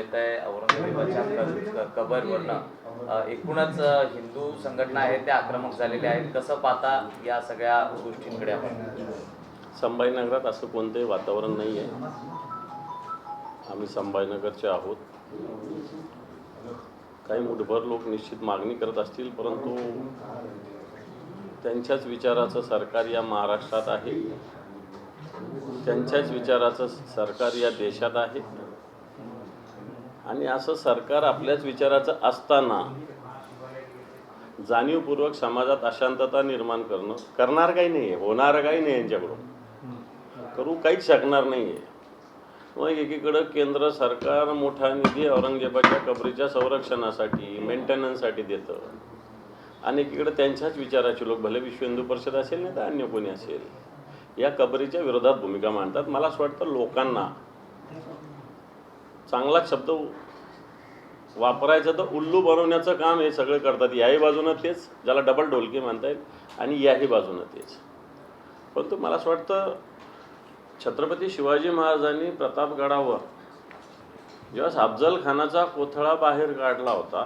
येत आहे. औरंगजेबाच्या कबरवरनं एकूणच हिंदू संघटना आहेत त्या आक्रमक झालेल्या आहेत. कसं पाहता या सगळ्या गोष्टींकडे आपण? संभाजीनगरात असं कोणतंही वातावरण नाही आहे. आम्ही संभाजीनगरचे आहोत. काही मुठभर लोक निश्चित मागणी करत असतील परंतु त्यांच्याच विचाराचं सरकार या महाराष्ट्रात आहे. त्यांच्याच विचाराचं सरकार या देशात आहे. आणि असं सरकार आपल्याच विचाराचं असताना जाणीवपूर्वक समाजात अशांतता निर्माण करणं करणार काही नाही आहे होणार काही नाही यांच्याकडून. करू काहीच शकणार नाही आहे मग एकीकडं केंद्र सरकार मोठा निधी औरंगजेबाच्या कबरीच्या संरक्षणासाठी मेंटेनन्ससाठी देतं. आणि एकीकडं त्यांच्याच विचाराचे लोक भले विश्व हिंदू परिषद असेल नाही तर अन्य कोणी असेल या कबरीच्या विरोधात भूमिका मांडतात. मला असं वाटतं लोकांना चांगला शब्द वापरायचं तर उल्लू बनवण्याचं काम हे सगळे करतात. याही बाजूनं तेच ज्याला डबल ढोलकी म्हणता येईल आणि याही बाजूनं तेच. परंतु मला असं वाटतं छत्रपती शिवाजी महाराजांनी प्रतापगडावर जेव्हा अफजल खानाचा कोथळा बाहेर काढला होता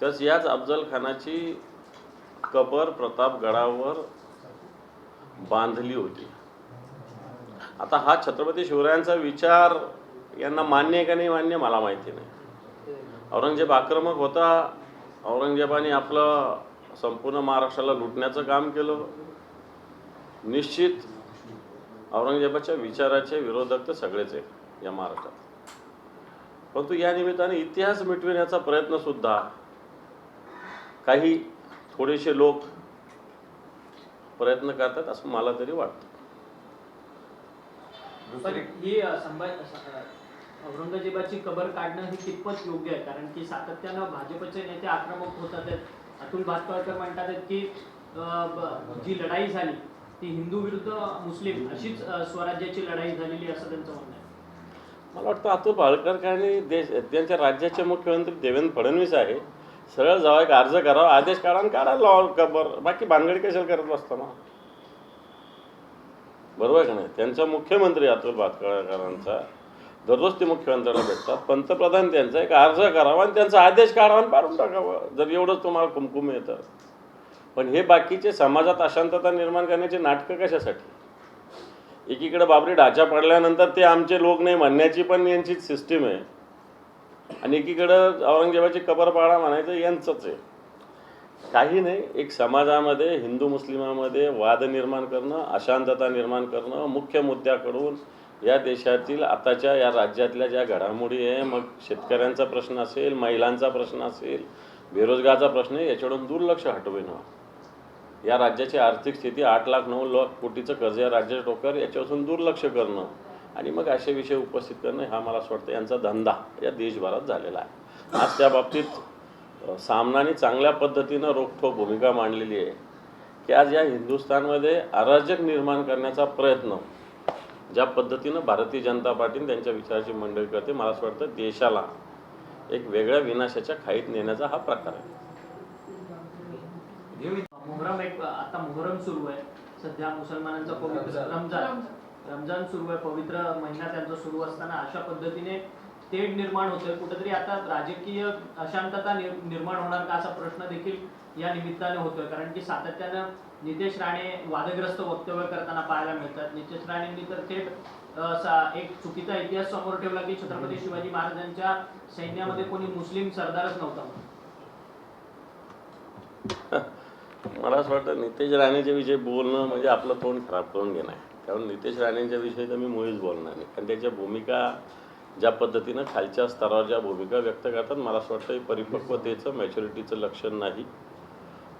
तेव्हाच याच अफजल खानाची कबर प्रतापगडावर बांधली होती. आता हा छत्रपती शिवरायांचा विचार यांना मान्य आहे का नाही मान्य मला माहिती नाही. औरंगजेब आक्रमक होता. औरंगजेबाने आपलं संपूर्ण महाराष्ट्राला लुटण्याचं काम केलं. निश्चित औरंगजेबाच्या विचाराचे विरोधक तर सगळेच आहे या महाराष्ट्रात. परंतु या निमित्ताने इतिहास मिटविण्याचा प्रयत्न सुद्धा काही थोडेसे लोक प्रयत्न करतात असं मला तरी वाटतं. पण ही औरंगजेबाची कबर काढणं हे कितपत योग्य आहे. कारण की सातत्यानं भाजपचे नेते आक्रमक होतात. आहेत. अतुल भातखळकर म्हणतात की जी लढाई झाली ती हिंदू विरुद्ध मुस्लिम अशीच स्वराज्याची लढाई झालेली असं त्यांचं म्हणणं आहे. मला वाटतं अतुल भाळकर आणि देश त्यांच्या राज्याचे मुख्यमंत्री देवेंद्र फडणवीस आहे. सरळ जावा एक अर्ज करावा आदेश काढा आणि काढा लॉ कबर. बाकी भानगडी कशाला करत बसता ना बरोबर आहे का नाही? त्यांचा मुख्यमंत्री अतुल भातकळकरांचा. दररोज ते मुख्यमंत्र्याला भेटतात. पंतप्रधान त्यांचा एक अर्ज करावा आणि त्यांचा आदेश काढावा आणि पाडून टाकावा. जर एवढंच तुम्हाला कुमकुम येतं. पण हे बाकीचे समाजात अशांतता निर्माण करण्याचे नाटकं कशासाठी? एकीकडे बाबरी ढाचा पडल्यानंतर ते आमचे लोक नाही म्हणण्याची पण यांची सिस्टीम आहे. आणि एकीकडं औरंगजेबाची कबर पाडा म्हणायचं यांचंच आहे. काही नाही एक समाजामध्ये हिंदू मुस्लिमामध्ये वाद निर्माण करणं अशांतता निर्माण करणं मुख्य मुद्द्याकडून या देशातील आताच्या या राज्यातल्या ज्या घडामोडी आहे मग शेतकऱ्यांचा प्रश्न असेल महिलांचा प्रश्न असेल बेरोजगारचा प्रश्न आहे याच्याकडून दुर्लक्ष हटविणं या राज्याची आर्थिक स्थिती आठ लाख नऊ लाख कोटीचं कर्ज या राज्याच्या डोक्यावर याच्यापासून दुर्लक्ष करणं. आणि मग असे विषय उपस्थित करणं हा मला असं वाटतं यांचा धंदा या देशभरात झालेला आहे. आज त्या बाबतीत सामनाने चांगल्या पद्धतीनं रोखठोक भूमिका मांडलेली आहे की आज या हिंदुस्थानमध्ये अराजक निर्माण करण्याचा प्रयत्न ज्या पद्धतीनं भारतीय जनता पार्टीने त्यांच्या विचाराची मंडळी करते मला असं वाटतं देशाला एक वेगळ्या विनाशाच्या खाईत नेण्याचा हा प्रकार आहे. मोहरम एक आता मोहरम सुरू आहे. सध्या मुसलमानांचा पवित्र रमजान. रमजान सुरू आहे. पवित्र महिना त्यांचा सुरू असताना अशा पद्धतीने तेढ निर्माण होतोय. कुठेतरी आता राजकीय अशांतता निर- निर्माण होणार का असा प्रश्न देखील या निमित्ताने होतोय. कारण की सातत्यानं नितेश राणे वादग्रस्त वक्तव्य करताना पाहायला मिळतात. नितेश राणेंनी तर थेट एक चुकीचा इतिहास समोर ठेवला की छत्रपती शिवाजी महाराजांच्या सैन्यामध्ये कोणी मुस्लिम सरदारच नव्हता. मला असं वाटतं नितेश राणेच्या विषयी बोलणं म्हणजे आपलं तोंड खराब करून घेणं आहे. कारण नितेश राणेंच्या विषयी तर मी मुळीच बोलणार नाही. कारण त्याच्या भूमिका ज्या पद्धतीनं खालच्या स्तरावर ज्या भूमिका व्यक्त करतात मला असं वाटतं हे परिपक्वतेचं मॅच्युरिटीचं लक्षण नाही.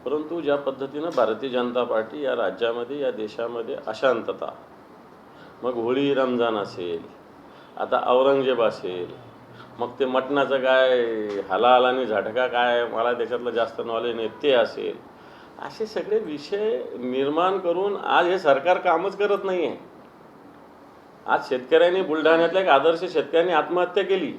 परंतु ज्या पद्धतीनं भारतीय जनता पार्टी या राज्यामध्ये या देशामध्ये अशांतता मग होळी रमजान असेल आता औरंगजेब असेल मग ते मटणाचं काय हलाल आणि झटका काय मला त्याच्यातलं जास्त नॉलेज नाही ते असेल असे सगळे विषय निर्माण करून आज हे सरकार कामच करत नाही आहे आज शेतकऱ्यांनी बुलढाण्यातल्या एक आदर्श शेतकऱ्यांनी आत्महत्या केली.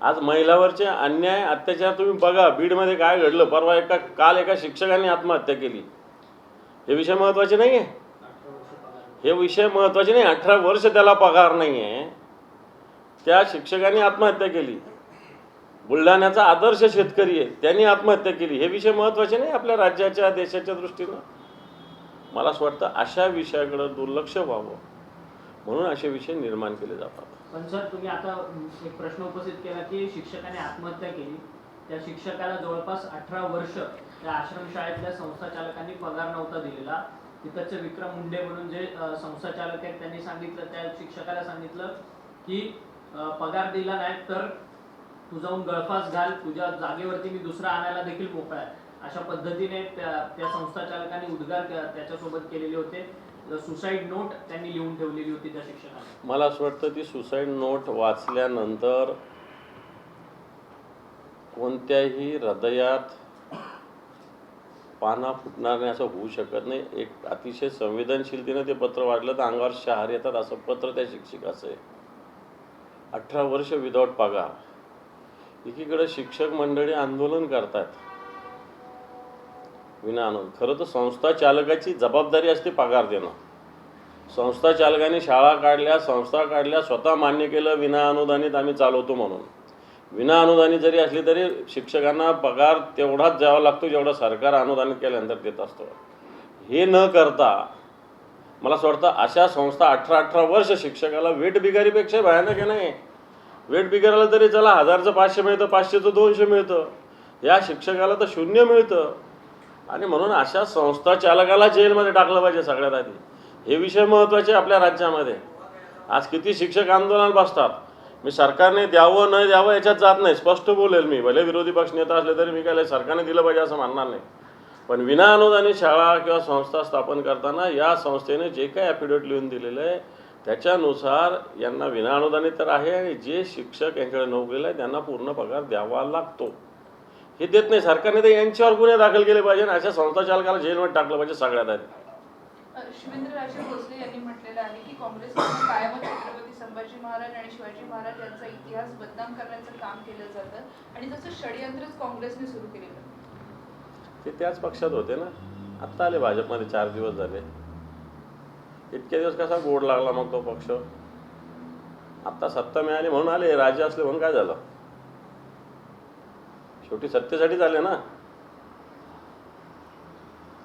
आज महिलावरचे अन्याय अत्याचार तुम्ही बघा बीडमध्ये काय घडलं परवा एका काल एका शिक्षकाने आत्महत्या केली. हे विषय महत्त्वाचे नाही आहे हे विषय महत्त्वाचे नाही अठरा वर्ष त्याला पगार नाही आहे त्या शिक्षकांनी आत्महत्या केली. बुलढाण्याचा आदर्श शेतकरी आहे त्यांनी आत्महत्या केली. हे विषय महत्त्वाचे नाही आपल्या राज्याच्या देशाच्या दृष्टीनं? मला असं वाटतं अशा विषयाकडं दुर्लक्ष व्हावं. म्हणून असे विषय निर्माण केले जातात. पण सर तुम्ही आता एक प्रश्न उपस्थित केला की शिक्षकाने आत्महत्या केली. त्या शिक्षकाला जवळपास अठरा वर्ष त्या आश्रमशाळेतल्या संस्थाचालकांनी पगार नव्हता दिलेला. तिथंचे विक्रम मुंडे म्हणून जे संस्था संस्थाचालक आहेत त्यांनी सांगितलं त्या शिक्षकाला सांगितलं की पगार दिला नाही तर तू जाऊन गळफास घाल. तुझ्या जागेवरती मी दुसरा आणायला देखील मोकळा आहे. अशा पद्धतीने त्या त्या संस्थाचालकांनी उद्गार त्याच्यासोबत केलेले होते. सुसाईड नोट त्यांनी लिहून ठेवलेली होती त्या शिक्षकाने. मला असं वाटतं ती सुसाईड नोट वाचल्यानंतर कोणत्याही हृदयात पाना फुटणार नाही असं होऊ शकत नाही. एक अतिशय संवेदनशीलतेनं ते पत्र वाढलं तर अंगावर शहार येतात असं पत्र त्या शिक्षिकाचं आहे. अठरा वर्ष विदाऊट पगार. एकीकडे शिक्षक मंडळी आंदोलन करतात. विना आनंद. खरं तर संस्था चालकाची जबाबदारी असते पगार देणं. संस्था चालकाने शाळा काढल्या संस्था काढल्या स्वतः मान्य केलं विना अनुदानित आम्ही चालवतो म्हणून. विना अनुदानित जरी असली तरी शिक्षकांना पगार तेवढाच द्यावा लागतो जेवढा सरकार अनुदानित केल्यानंतर देत असतो. हे न करता मला असं वाटतं अशा संस्था अठरा अठरा वर्ष शिक्षकाला वेट बिगारीपेक्षा भयानक आहे नाही वेट बिगाराला तरी चला हजारचं पाचशे मिळतं पाचशेचं दोनशे मिळतं. या शिक्षकाला तर शून्य मिळतं. आणि म्हणून अशा संस्था चालकाला जेलमध्ये टाकलं पाहिजे सगळ्यात आधी. हे विषय महत्त्वाचे आपल्या राज्यामध्ये. आज किती शिक्षक आंदोलन बसतात. मी सरकारने द्यावं न द्यावं याच्यात जात नाही. स्पष्ट बोलेल मी. भले विरोधी पक्ष नेता असले तरी मी काय सरकारने दिलं पाहिजे असं म्हणणार नाही. पण विना अनुदानित शाळा किंवा संस्था स्थापन करताना या संस्थेने जे काही ॲफिडेविट लिहून दिलेलं आहे त्याच्यानुसार यांना विना अनुदानी तर आहे आणि जे शिक्षक यांच्याकडे नोकरीला आहे त्यांना पूर्ण पगार द्यावा लागतो. हे देत नाही. सरकारने तर यांच्यावर गुन्हे दाखल केले पाहिजे आणि अशा संस्था चालकाला जेलमध्ये टाकलं पाहिजे सगळ्यात आधी. शिवेंद्रराजे भोसले यांनी म्हटलेलं आहे की काँग्रेसकडून कायमच छत्रपती संभाजी महाराज आणि शिवाजी महाराज यांचा इतिहास बदनाम करण्याचं काम केलं जातं आणि तसं षडयंत्रच काँग्रेसने सुरू केलेलं ते त्याच पक्षात होते ना. आत्ता आले भाजपमध्ये चार दिवस झाले. इतके दिवस कसा गोड लागला मग तो पक्ष. आत्ता सत्ता मिळाली म्हणून आले राजे असले म्हणून काय झालं? शेवटी सत्तेसाठीच आले ना.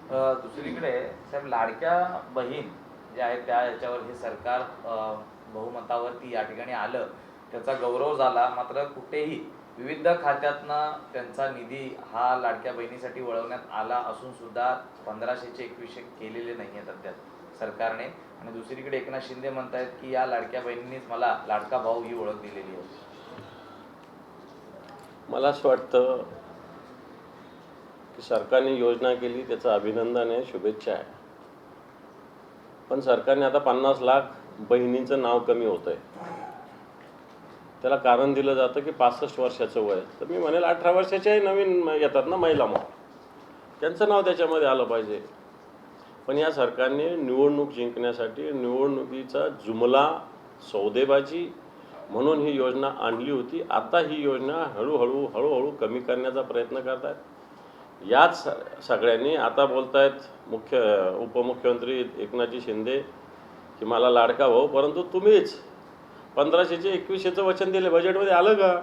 अ, दुसरीकडे साहेब लाडक्या बहीण जे आहेत त्या याच्यावर हे सरकार अ, बहुमतावरती या ठिकाणी आलं. त्याचा गौरव झाला. मात्र कुठेही विविध खात्यातनं त्यांचा निधी हा लाडक्या बहिणीसाठी वळवण्यात आला असून सुद्धा पंधराशेचे एकवीसशे केलेले नाही आहेत अद्याप सरकारने. आणि दुसरीकडे एकनाथ शिंदे म्हणतायत की या लाडक्या बहिणींनीच मला लाडका भाऊ ही ओळख दिलेली आहे. मला असं वाटतं की सरकारने योजना केली त्याचं अभिनंदन आहे शुभेच्छा आहे. पण सरकारने आता पन्नास लाख बहिणींचं नाव कमी होतं आहे त्याला कारण दिलं जातं की पासष्ट वर्षाचं वय तर मी म्हणेल अठरा वर्षाच्याही नवीन येतात ना महिला मग. त्यांचं नाव त्याच्यामध्ये आलं पाहिजे. पण या सरकारने निवडणूक जिंकण्यासाठी निवडणुकीचा जुमला सौदेबाजी म्हणून ही योजना आणली होती. आता ही योजना हळूहळू हळूहळू कमी करण्याचा प्रयत्न करत आहेत याच स- सगळ्यांनी आता बोलतायत मुख्य उपमुख्यमंत्री एकनाथजी शिंदे की मला लाडका भाऊ परंतु तुम्हीच पंधराशेचे एकवीसशेचं वचन दिले. बजेटमध्ये आलं का?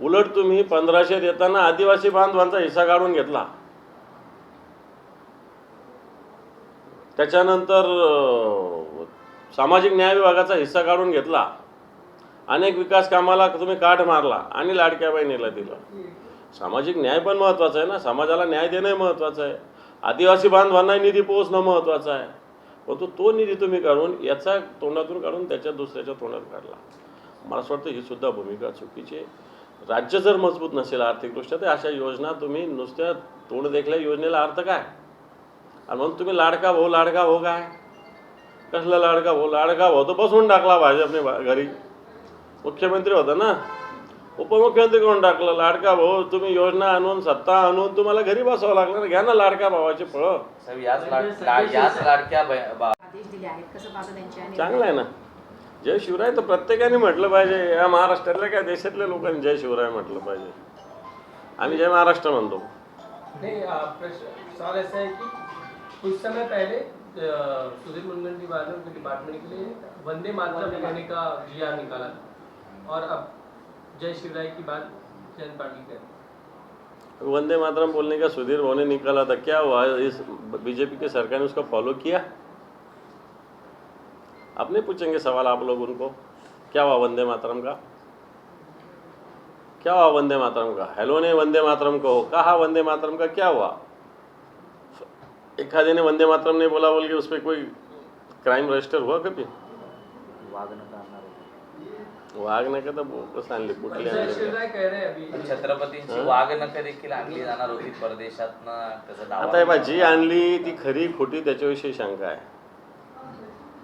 उलट तुम्ही पंधराशे देताना आदिवासी बांधवांचा हिस्सा काढून घेतला. त्याच्यानंतर सामाजिक न्याय विभागाचा हिस्सा काढून घेतला. अनेक विकास कामाला तुम्ही काठ मारला आणि लाडक्या बहिणीला दिलं. सामाजिक न्याय पण महत्त्वाचा आहे ना? समाजाला न्याय देणंही महत्त्वाचं आहे. आदिवासी बांधवांनाही निधी पोहोचणं महत्त्वाचं आहे. परंतु तो निधी तुम्ही काढून याचा तोंडातून काढून त्याच्या दुसऱ्याच्या तोंडात काढला. मला असं वाटतं ही सुद्धा भूमिका चुकीची आहे. राज्य जर मजबूत नसेल आर्थिकदृष्ट्या तर अशा योजना तुम्ही नुसत्या तोंड देखल्या योजनेला अर्थ काय? आणि म्हणून तुम्ही लाडका भाऊ लाडका भाऊ काय? कसला लाडका भाऊ? लाडका भाऊ तर बसवून टाकला भाजपने बा- घरी. मुख्यमंत्री होता ना? उपमुख्यमंत्री कोण टाकलं? लाडका भाऊ तुम्ही योजना आणून सत्ता आणून तुम्हाला घरी बसावं लागलं ना घ्या ना लाडका भावाची फळं. साहेब याच लाड ला- याच लाडक्या बहि- बा- आदेश दिले आहेत. कसं पाहता त्यांच्या निर्णयाला? चांगलं आहे ना. जय शिवराय तर प्रत्येकाने म्हटलं पाहिजे. या महाराष्ट्रातल्या काय देशातल्या लोकांनी जय शिवराय म्हटलं पाहिजे. आम्ही जय महाराष्ट्र म्हणतो. नहीं आ, प्रश्न सवाल ऐसा है कि कुछ समय पहले अ, सुधीर मुनगंटीवार ने उनके डिपार्टमेंट के लिए वंदे मातरम कहने का जिया निकाला? और अब जय शिवराय की बात जयंत पाटिल हैं। वंदे मातरम बोलने का सुधीर भाव ने निकाला था। क्या हुआ? इस बीजेपी के सरकार ने उसको फॉलो किया? आप नहीं पूछेंगे सवाल आप लोग उनको? क्या हुआ वंदे मातरम का? क्या हुआ वंदे मातरम का? हेलो ने वंदे मातरम को कहा वंदे मातरम का क्या हुआ? एक खादी ने वंदे मातरम नहीं बोला बोल के उस पर कोई क्राइम रजिस्टर हुआ कभी? वाघ नका तर बोकस आणली कुठली आणली छत्रपतींची? वाघ देखील आणली जाणार होती आता हे बा जी आणली ती खरी खोटी त्याच्याविषयी शंका आहे.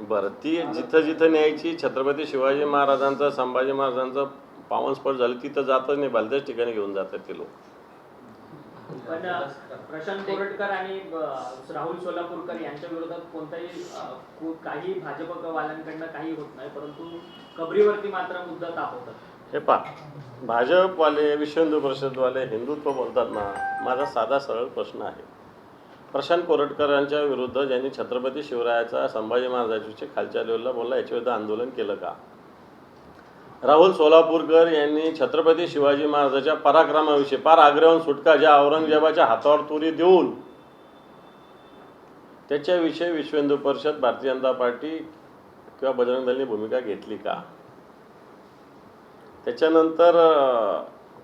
बरं ती जिथं जिथं न्यायची छत्रपती शिवाजी महाराजांचं संभाजी महाराजांचं पावनस्फोट झालं तिथं जातच नाही भलत्याच ठिकाणी घेऊन जातात ते लोक. पण प्रशांत कोरटकर आणि राहुल सोलापूरकर यांच्या विरोधात कोणताही काही भाजपवाल्यांकडनं काही होत नाही परंतु कबरीवरती मात्र मुद्दा तापवतात. हे पा भाजपवाले विश्व हिंदू परिषदवाले हिंदुत्व बोलतात ना माझा साधा सरळ प्रश्न आहे. प्रशांत कोरटकरांच्या विरुद्ध ज्यांनी छत्रपती शिवरायाचा संभाजी महाराजांच्या खालच्या लेवलला बोलला याच्या विरुद्ध आंदोलन केलं का? राहुल सोलापूरकर यांनी छत्रपती शिवाजी महाराजाच्या पराक्रमाविषयी पार आग्र्याहून सुटका ज्या औरंगजेबाच्या हातावर तुरी देऊन त्याच्याविषयी विश्व हिंदू परिषद भारतीय जनता पार्टी किंवा बजरंग दलनी भूमिका घेतली का? त्याच्यानंतर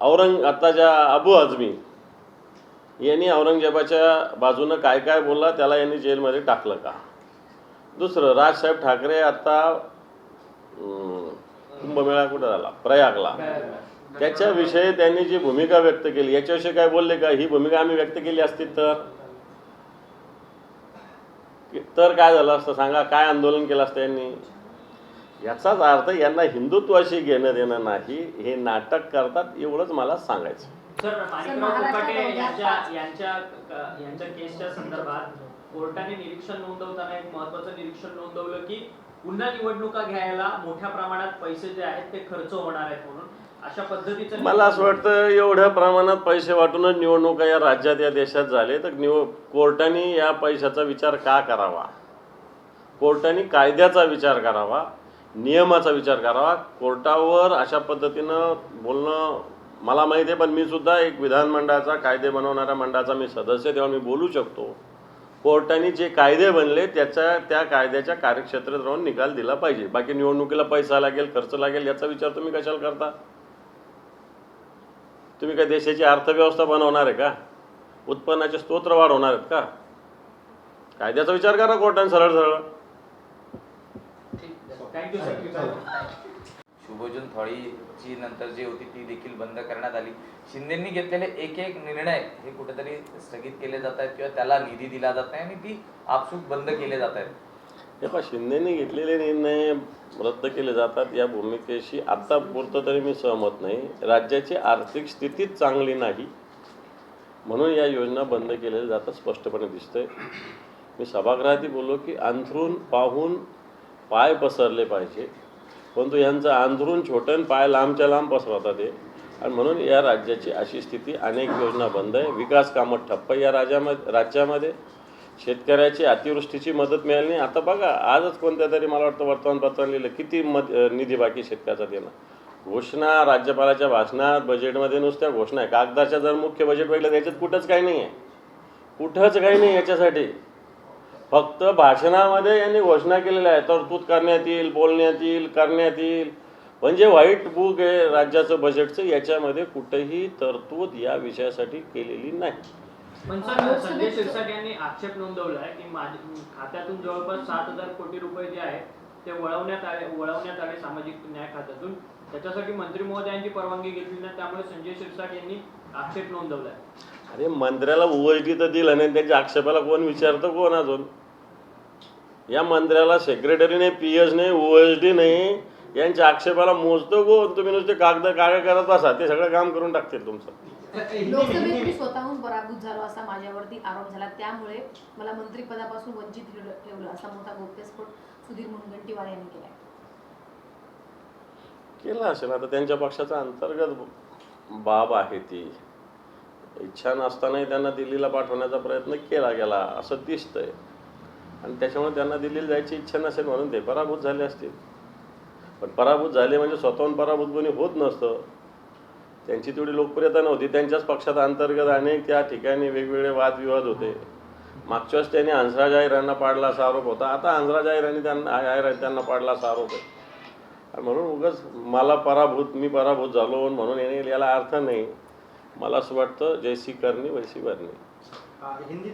औरंग आता ज्या अबू आझमी यांनी औरंगजेबाच्या बाजूनं काय काय बोलला त्याला यांनी जेलमध्ये टाकलं का? दुसरं राजसाहेब ठाकरे आता कुंभमेळा कुठं झाला? प्रयागला. त्याच्याविषयी त्यांनी जी भूमिका व्यक्त केली याच्याविषयी काय बोलले का? ही भूमिका आम्ही व्यक्त केली असती तर? तर काय झालं असतं? सांगा काय आंदोलन केलं असतं यांनी? याचाच अर्थ यांना हिंदुत्वाशी घेणं देणं नाही हे नाटक करतात एवढंच मला सांगायचं. कोर्टाने निरीक्षण नोंदवताना एक महत्वाचं निरीक्षण नोंदवलं की पुन्हा निवडणुका घ्यायला मोठ्या प्रमाणात पैसे जे आहेत ते खर्च होणार आहेत म्हणून. अशा पद्धतीचं मला असं वाटतं एवढ्या प्रमाणात पैसे वाटूनच निवडणुका या राज्यात या देशात झाले तर निव कोर्टाने या पैशाचा विचार का करावा? कोर्टाने कायद्याचा विचार करावा? नियमाचा विचार करावा? कोर्टावर अशा पद्धतीनं बोलणं मला माहिती आहे पण मी सुद्धा एक विधानमंडळाचा कायदे बनवणाऱ्या मंडळाचा मी सदस्य तेव्हा मी बोलू शकतो. कोर्टाने जे कायदे बनले त्याच्या त्या कायद्याच्या कार्यक्षेत्रात राहून निकाल दिला पाहिजे. बाकी निवडणुकीला पैसा लागेल खर्च लागेल याचा विचार तुम्ही कशाला करता? तुम्ही काय देशाची अर्थव्यवस्था बनवणार आहे का? उत्पन्नाचे स्तोत्र वाढवणार आहेत का? कायद्याचा विचार करा कोर्टाने सरळ सरळ. थँक्यू सर शुभोजन थॉळीची नंतर जी होती ती देखील बंद करण्यात आली. शिंदेंनी घेतलेले एक एक निर्णय हे कुठेतरी स्थगित केले जात आहेत किंवा त्याला निधी दिला जात नाही आणि ती आपसूक बंद केले जात आहेत. हे पहा घेतलेले निर्णय रद्द केले जातात या भूमिकेशी आता पुरतं तरी मी सहमत नाही. राज्याची आर्थिक स्थितीच चांगली नाही म्हणून या योजना बंद केलेल्या जातात स्पष्टपणे दिसतंय. मी सभागृहातही बोललो की अंथरून पाहून पाय पसरले पाहिजे. परंतु यांचं अंथरून छोटं पाय लांबच्या लांब पसरवतात ते आणि म्हणून या राज्याची अशी स्थिती अनेक योजना बंद आहे. विकास कामं ठप्प या राज्यामध्ये राज्यामध्ये. शेतकऱ्याची अतिवृष्टीची मदत मिळाली नाही. आता बघा आजच कोणत्या तरी मला वाटतं वर्तमानपत्रात लिहिलं किती मद निधी बाकी शेतकऱ्याचा देणं. घोषणा राज्यपालाच्या भाषणात बजेटमध्ये नुसत्या घोषणा आहे. कागदाच्या जर मुख्य बजेट बघितलं त्याच्यात कुठंच काही नाही आहे कुठंच काही नाही याच्यासाठी. फक्त भाषणामध्ये यांनी घोषणा केलेल्या आहे तरतूद करण्यात येईल बोलण्यात येईल करण्यात येईल. म्हणजे व्हाईट बुक आहे राज्याचं बजेटचं याच्यामध्ये कुठेही तरतूद या विषयासाठी केलेली नाही. संजय शिरसाट यांनी आक्षेप नोंदवला आहे की माझ्या खात्यातून जवळपास सात हजार कोटी रुपये जे आहेत ते वळवण्यात आले वळवण्यात आले सामाजिक न्याय खात्यातून. त्याच्यासाठी मंत्री महोदयांची परवानगी घेतली नाही त्यामुळे संजय शिरसाट यांनी आक्षेप नोंदवला आहे अरे मंत्र्याला ओएसडी तर दिलं नाही त्याच्या आक्षेपाला कोण विचारतं कोण अजून या मंत्र्याला सेक्रेटरी नाही पी एच नाही ओएसडी नाही यांच्या आक्षेपाला मोजतो कोण तुम्ही नुसते कागद काळे करत बसा. ते सगळं काम करून टाकतील तुमचं. लोकसभेत मी स्वतःहून पराभूत झालो असा माझ्यावरती आरोप झाला. त्यामुळे मला मंत्रिपदापासून वंचित ठेवलं असा मोठा गौप्यस्फोट सुधीर मुनगंटीवार यांनी केलाय. केलं असेल. आता त्यांच्या पक्षाचा अंतर्गत बाब आहे ती. इच्छा नसतानाही त्यांना दिल्लीला पाठवण्याचा प्रयत्न केला गेला. असं दिसतंय. आणि त्याच्यामुळे त्यांना दिल्लीला जायची इच्छा नसेल म्हणून ते पराभूत झाले असतील. पण पराभूत झाले म्हणजे स्वतःहून पराभूत कोणी होत नसतं. त्यांची तेवढी लोकप्रियता नव्हती. त्यांच्याच पक्षात अंतर्गत अनेक त्या ठिकाणी वेगवेगळे वादविवाद होते. मागच्या वेळेस त्यांनी हंसराज आहिरांना पाडला असा आरोप होता. आता हंसराज आहिरांनी त्यांना अहिर त्यांना पाडला असा आरोप आहे. आणि म्हणून उगाच मला पराभूत मी पराभूत झालो म्हणून येणे याला अर्थ नाही. मला असं वाटतं जैसी करणी वैसी भरणी हिंदी